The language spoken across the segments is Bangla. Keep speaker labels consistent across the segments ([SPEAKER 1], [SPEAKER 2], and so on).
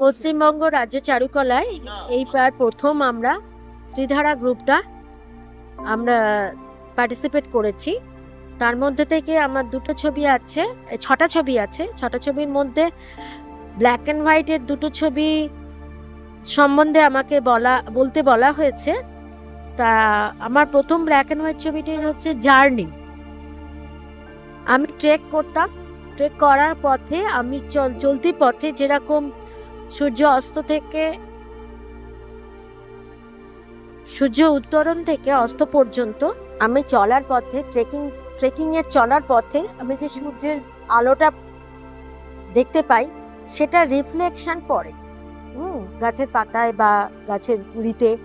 [SPEAKER 1] পশ্চিমবঙ্গ রাজ্য চারুকলায় এইবার প্রথম আমরা ত্রিধারা গ্রুপটা আমরা পার্টিসিপেট করেছি। তার মধ্যে থেকে আমার দুটো ছবি আছে ছটা ছবি আছে। ছটা ছবির মধ্যে ব্ল্যাক অ্যান্ড হোয়াইটের দুটো ছবি সম্বন্ধে আমাকে বলা, বলতে বলা হয়েছে। তা আমার প্রথম ব্ল্যাক অ্যান্ড হোয়াইট ছবিটি হচ্ছে জার্নি আমি ট্রেক করতাম। ট্রেক করার পথে আমি চল, চলতি পথে যেরকম সূর্য অস্ত থেকে সূর্য উত্তরণ থেকে অস্ত পর্যন্ত আমি চলার পথে ট্রেকিং ট্রেকিং এর চলার পথে আমি যে সূর্যের আলোটা দেখতে পাই সেটা রিফ্লেকশন পড়ে। হুম গাছের পাতায় বা গাছের গুড়িতে।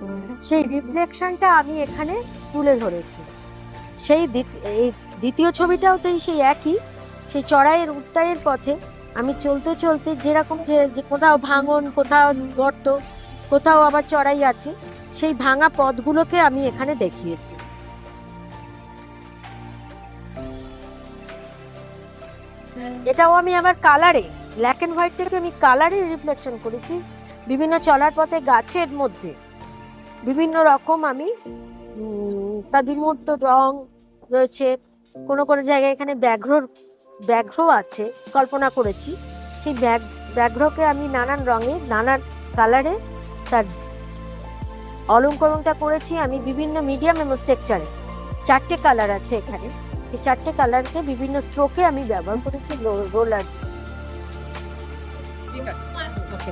[SPEAKER 1] সেই রিফ্লেকশনটা আমি এখানে তুলে ধরেছি। সেই এই দ্বিতীয় ছবিটাও তো সেই একই। সেই চড়াইয়ের উত্তায়ের পথে আমি চলতে চলতে যেরকম যে কোথাও ভাঙন, কোথাও গর্ত, কোথাও আবার চড়াই আছে, সেই ভাঙা পথগুলোকে আমি এখানে দেখিয়েছি। এটাও আমি আবার কালারে ব্ল্যাক অ্যান্ড হোয়াইট থেকে আমি কালারে রিফ্লেকশন করেছি, বিভিন্ন চলার পথে গাছের মধ্যে। বিভিন্ন রকম আমি তার বিমূর্ত রং রয়েছে, কোনো কোনো জায়গায় এখানে ব্যাঘ্রর ব্যাঘ্র আছে কল্পনা করেছি। সেই ব্যাগ ব্যাঘ্রকে আমি নানান রঙে নানান কালারে তার অলঙ্করণটা করেছি আমি বিভিন্ন মিডিয়াম এবং স্ট্রাকচারে চারটে কালার আছে এখানে। সেই চারটে কালারকে বিভিন্ন স্ট্রোকে আমি ব্যবহার করেছি রোলার
[SPEAKER 2] ঠিক আছে।
[SPEAKER 1] ওকে